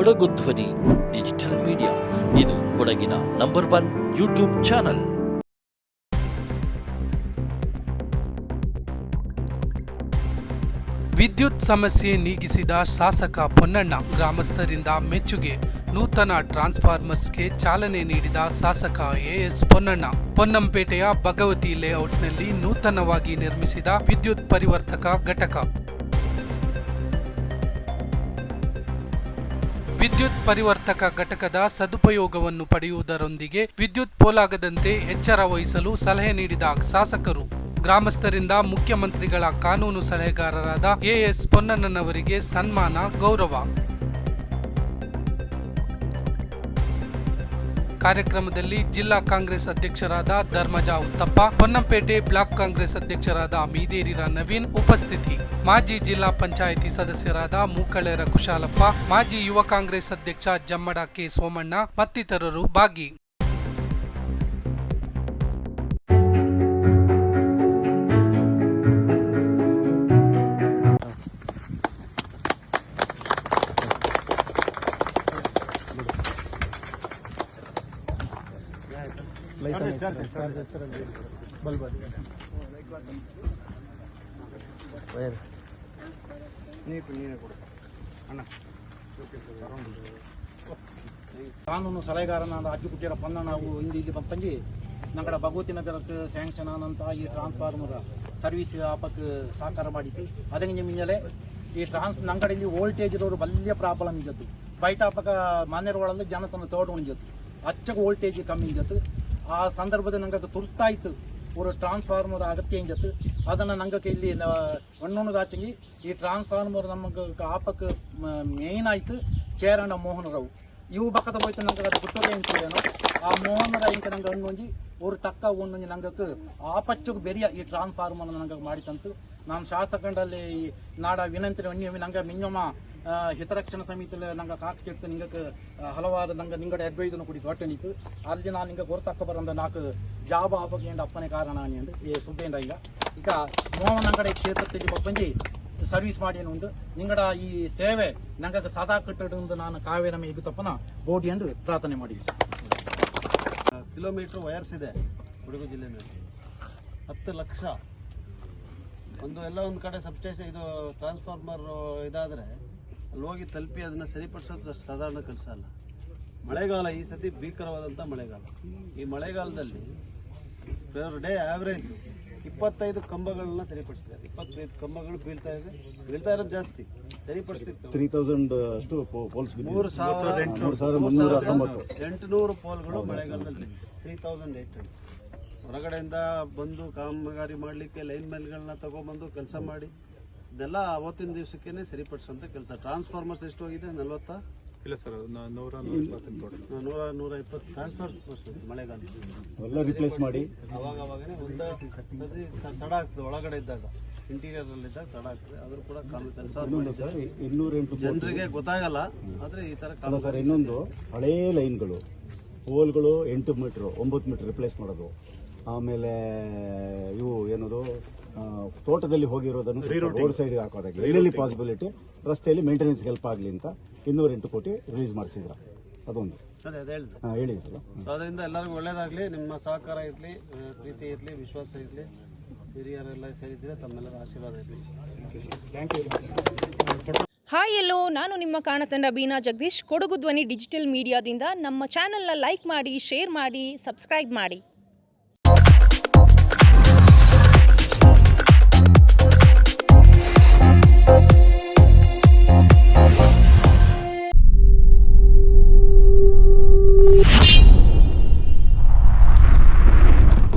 ಕೊಡಗು ಧ್ವನಿ, digital media. ಇದು ಕೊಡಗಿನ ನಂಬರ್ ಒನ್ ಯೂಟ್ಯೂಬ್ ಚಾನಲ್. ವಿದ್ಯುತ್ ಸಮಸ್ಯೆ ನೀಗಿಸಿದ ಶಾಸಕ ಪೊನ್ನಣ್ಣ ಗ್ರಾಮಸ್ಥರಿಂದ ಮೆಚ್ಚುಗೆ. ನೂತನ ಟ್ರಾನ್ಸ್ಫಾರ್ಮರ್ಸ್ಗೆ ಚಾಲನೆ ನೀಡಿದ ಶಾಸಕ ಎಎಸ್ ಪೊನ್ನಣ್ಣ. ಪೊನ್ನಂಪೇಟೆಯ ಭಗವತಿ ಲೇಔಟ್ನಲ್ಲಿ ನೂತನವಾಗಿ ನಿರ್ಮಿಸಿದ ವಿದ್ಯುತ್ ಪರಿವರ್ತಕ ಘಟಕ. ವಿದ್ಯುತ್ ಪರಿವರ್ತಕ ಘಟಕದ ಸದುಪಯೋಗವನ್ನು ಪಡೆಯುವುದರೊಂದಿಗೆ ವಿದ್ಯುತ್ ಪೋಲಾಗದಂತೆ ಎಚ್ಚರ ವಹಿಸಲು ಸಲಹೆ ನೀಡಿದ ಶಾಸಕರು. ಗ್ರಾಮಸ್ಥರಿಂದ ಮುಖ್ಯಮಂತ್ರಿಗಳ ಕಾನೂನು ಸಲಹೆಗಾರರಾದ ಎಎಸ್ ಪೊನ್ನಣ್ಣನವರಿಗೆ ಸನ್ಮಾನ, ಗೌರವ. ಕಾರ್ಯಕ್ರಮದಲ್ಲಿ ಜಿಲ್ಲಾ ಕಾಂಗ್ರೆಸ್ ಅಧ್ಯಕ್ಷರಾದ ಧರ್ಮಜಾ ಉತ್ತಪ್ಪ, ಹೊನ್ನಂಪೇಟೆ ಬ್ಲಾಕ್ ಕಾಂಗ್ರೆಸ್ ಅಧ್ಯಕ್ಷರಾದ ಮೀದೇರಿರ ನವೀನ್ ಉಪಸ್ಥಿತಿ. ಮಾಜಿ ಜಿಲ್ಲಾ ಪಂಚಾಯಿತಿ ಸದಸ್ಯರಾದ ಮೂಕಳೆರ ಕುಶಾಲಪ್ಪ, ಮಾಜಿ ಯುವ ಕಾಂಗ್ರೆಸ್ ಅಧ್ಯಕ್ಷ ಜಮ್ಮಡ ಕೆ ಸೋಮಣ್ಣ ಮತ್ತಿತರರು ಭಾಗಿ. ಕಾನೂನು ಸಲಹೆಗಾರನಾದ ಅಜ್ಜುಕುಟ್ಟಿಯರ ಪನ್ನ ನಾವು ಇಂದು ಇಲ್ಲಿ ಬಂತಂಗಿ ನಂಗಡ ಭಗವತಿ ನಗರಕ್ಕೆ ಸ್ಯಾಂಕ್ಷನ್ ಆನಂತ ಈ ಟ್ರಾನ್ಸ್ಫಾರ್ಮರ್ ಸರ್ವಿಸ್ ಆಪಕ್ಕೆ ಸಹಕಾರ ಮಾಡಿತ್ತು ಅದಂಗೆ ಮಿಂಜಲೆ ಈ ಟ್ರಾನ್ಸ್ ನಂಗಡ ಇಲ್ಲಿ ವೋಲ್ಟೇಜ್ ಇರೋರು ಬಲ್ಯ ಪ್ರಾಬ್ಲಮ್ ಇಂಜತ್ತು. ಬೈಟ್ ಆಪಕ ಜನತನ ಜನ ತನ್ನ ತೋಟ ಉಂಜತ್ತು ಅಚ್ಚಗ ವೋಲ್ಟೇಜ್ ಕಮ್ಮಿ ಇಂಜತ್ತು. ಆ ಸಂದರ್ಭದಲ್ಲಿ ನಂಗೆ ತುರ್ತಾಯ್ತು ஒரு ಟ್ರಾನ್ಸ್ಫಾರ್ಮರ್ ಅಗತ್ಯ ಇಂಜತ್ತು ಅದನ್ನು ನಂಗೆ ಇಲ್ಲಿ ಒಣ್ಣೊಣದಾಚಂಗಿ ಈ ಟ್ರಾನ್ಸ್ಫಾರ್ಮರ್ ನಮಗೆ ಆಪಕ್ಕೆ ಮೇನ್ ಆಯ್ತು ಚೇರಣ್ಣ ಮೋಹನ್ ರಾವ್ ಇವು ಬಕ್ಕದ ಹೋಯ್ತು ನಂಗೆ ಅದು ಗುಟ್ಟೋದೆ ಅಂತೇನು ಆ ಮೋಹನ್ ರಾವ್ ಇಂಕ ನಂಗೆ ಹಣ್ಣೊಂಜಿ ஒரு ತಕ್ಕ ಒಂದೊಂಜಿ ನಂಗಕ್ಕೆ ಆಪಚ್ಚಗೆ ಬೆರಿಯ ಈ ಟ್ರಾನ್ಸ್ಫಾರ್ಮರ್ ನಂಗೆ ಮಾಡಿತಂತು ನಾನು ಶಾಸಕಂಡಲ್ಲಿ ನಾಡ ವಿನಂತಿ ಒಣ್ಣಿ ನಂಗೆ ಮಿಂಜಮ್ಮ ಆ, ಹಿತರಕ್ಷಣಾ ಸಮಿತಿಯಲ್ಲಿ ನಂಗೆ ಕಾಕ್ತಿರ್ತು ನಿಂಗೆ ಹಲವಾರು ನಂಗೆ ನಿಂಗಡೆ ಅಡ್ವೈಸನ್ನು ಕೂಡಿ ಘಟನಿತ್ತು ಅಲ್ಲಿ ನಾನು ನಿಂಗೆ ಗೊತ್ತಾಕ ಬರಂದ ನಾಲ್ಕು ಜಾಬ್ ಆಪಕ್ಕೆ ಅಪ್ಪನೇ ಕಾರಣ ಅಂದು. ಏ ಸುಬ್ಬೇಂಡ ಈಗ. ಈಗ ಮೋಹನ್ ಅಂಗಡಿ ಕ್ಷೇತ್ರದಲ್ಲಿ ಬಪ್ಪಂಜಿ ಸರ್ವಿಸ್ ಮಾಡಿ ಒಂದು ನಿಂಗಡ ಈ ಸೇವೆ ನಂಗೆ ಸದಾ ಕಟ್ಟಡ ನಾನು ಕಾವೇರ ಮೇಗು ತಪ್ಪನ ಬೋಡಿ ಎಂದು ಪ್ರಾರ್ಥನೆ ಮಾಡಿ ಕಿಲೋಮೀಟರ್ ವಯರ್ಸ್ ಇದೆ ಕೊಡಗು ಜಿಲ್ಲೆಯಲ್ಲಿ ಹತ್ತು ಲಕ್ಷ. ಒಂದು ಎಲ್ಲ ಒಂದು ಕಡೆ ಸಬ್ಸ್ಟೇಷನ್ ಇದು ಟ್ರಾನ್ಸ್ಫಾರ್ಮರ್ ಇದಾದರೆ ಅಲ್ಲಿ ಹೋಗಿ ತಲುಪಿ ಅದನ್ನು ಸರಿಪಡಿಸೋದು ಸಾಧಾರಣ ಕೆಲಸ ಅಲ್ಲ. ಮಳೆಗಾಲ ಈ ಸತಿ ಭೀಕರವಾದಂಥ ಮಳೆಗಾಲ. ಈ ಮಳೆಗಾಲದಲ್ಲಿ ಪರ್ ಡೇ ಆವ್ರೇಜ್ ಇಪ್ಪತ್ತೈದು ಕಂಬಗಳನ್ನ ಸರಿಪಡಿಸಿದ್ದಾರೆ ಇಪ್ಪತ್ತೈದು ಕಂಬಗಳು ಬೀಳ್ತಾ ಇದೆ. ಬೀಳ್ತಾ ಇರೋದು ಜಾಸ್ತಿ. ಸರಿಪಡಿಸ್ತಿತ್ತು. ತ್ರೀ ತೌಸಂಡ್ ಅಷ್ಟು ಪೋಲ್ಸ್ ಮೂರು ಸಾವಿರದ ಎಂಟುನೂರು ಪೋಲ್ಗಳು ಮಳೆಗಾಲದಲ್ಲಿ. ತ್ರೀ ತೌಸಂಡ್ ಏಟ್ ಹಂಡ್ರೆಡ್ ಹೊರಗಡೆಯಿಂದ ಬಂದು ಕಾಮಗಾರಿ ಮಾಡಲಿಕ್ಕೆ ಲೈನ್ ಮ್ಯಾನ್ಗಳನ್ನ ತಗೊಂಬಂದು ಕೆಲಸ ಮಾಡಿ ಇದೆಲ್ಲ ಅವತ್ತಿನ ದಿವಸಕ್ಕೇನೆ ಸರಿಪಡಿಸುವಂಥ ಕೆಲಸ. ಟ್ರಾನ್ಸ್ಫಾರ್ಮರ್ಸ್ ಎಷ್ಟು ಹೋಗಿದೆ? ನಲ್ವತ್ತ? ಇಲ್ಲ ಸರ್ ನೂರ ನೂರ ನೂರ ಇಪ್ಪತ್ತು ಟ್ರಾನ್ಸ್ಫಾರ್ಮರ್ಸ್ ಮಳೆಗಾಲ. ಎಲ್ಲ ರಿಪ್ಲೇಸ್ ಮಾಡಿ. ಅವಾಗ ಅವಾಗನೇ ಒಂದು ಸತಿ ತಡ ಆಗ್ತದೆ ಒಳಗಡೆ ಇದ್ದಾಗ. ಇಂಟೀರಿಯರ್ ಅಲ್ಲಿ ಇದ್ದಾಗ ತಡ ಆಗ್ತದೆ. ಆದ್ರೂ ಕೂಡ ಕಾಮ ಕೆಲಸ ಇನ್ನೊಂದು ಸರ್ ಇನ್ನೂರ ಜನರಿಗೆ ಗೊತ್ತಾಗಲ್ಲ ಆದ್ರೆ ಈ ತರ ಕಾಮ ಸರ್ ಇನ್ನೊಂದು ಹಳೇ ಲೈನ್ಗಳು. ಹೋಲ್ಗಳು ಎಂಟು ಮೀಟ್ರ್ ಒಂಬತ್ತು ಮೀಟ್ರ್ ರಿಪ್ಲೇಸ್ ಮಾಡೋದು. ಆಮೇಲೆ ಇವು ಏನದು ತೋಟದಲ್ಲಿ ಹೋಗಿರೋದನ್ನು ರೋಡ್ ಸೈಡ್ಗೆ ಹಾಕೋದಾಗಿ. ಎಲ್ಲೆಲ್ಲಿ ಪಾಸಿಬಿಲಿಟಿ ರಸ್ತೆಯಲ್ಲಿ ಮೇಂಟೆನೆನ್ಸ್ ಹೆಲ್ಪ್ ಆಗಲಿ ಅಂತ ಇನ್ನೂರೆಂಟು ಕೋಟಿ ರಿಲೀಸ್ ಮಾಡಿಸಿದ್ರ. ಅದೊಂದು. ಅದೇ ಅದೇ ಹೇಳಿದೆ ಹಾಂ ಹೇಳಿದ್ರಲ್ಲ ಅದರಿಂದ ಎಲ್ಲರಿಗೂ ಒಳ್ಳೇದಾಗ್ಲಿ. ನಿಮ್ಮ ಸಹಕಾರ ಇರಲಿ ಪ್ರೀತಿ ಇರಲಿ ವಿಶ್ವಾಸ ಇರಲಿ. ಹಿರಿಯರೆಲ್ಲ ಸೇರಿದ್ರೆ ತಮ್ಮೆಲ್ಲರ ಆಶೀರ್ವಾದ ಇರಲಿ. ಹಾಯ್ ಎಲ್ಲೋ ನಾನು ನಿಮ್ಮ ಕಾಣತಂಡ ಬೀನಾ ಜಗದೀಶ್. ಕೊಡಗು ಧ್ವನಿ ಡಿಜಿಟಲ್ ಮೀಡಿಯಾದಿಂದ ನಮ್ಮ ಚಾನಲ್ನ ಲೈಕ್ ಮಾಡಿ ಶೇರ್ ಮಾಡಿ ಸಬ್ಸ್ಕ್ರೈಬ್ ಮಾಡಿ.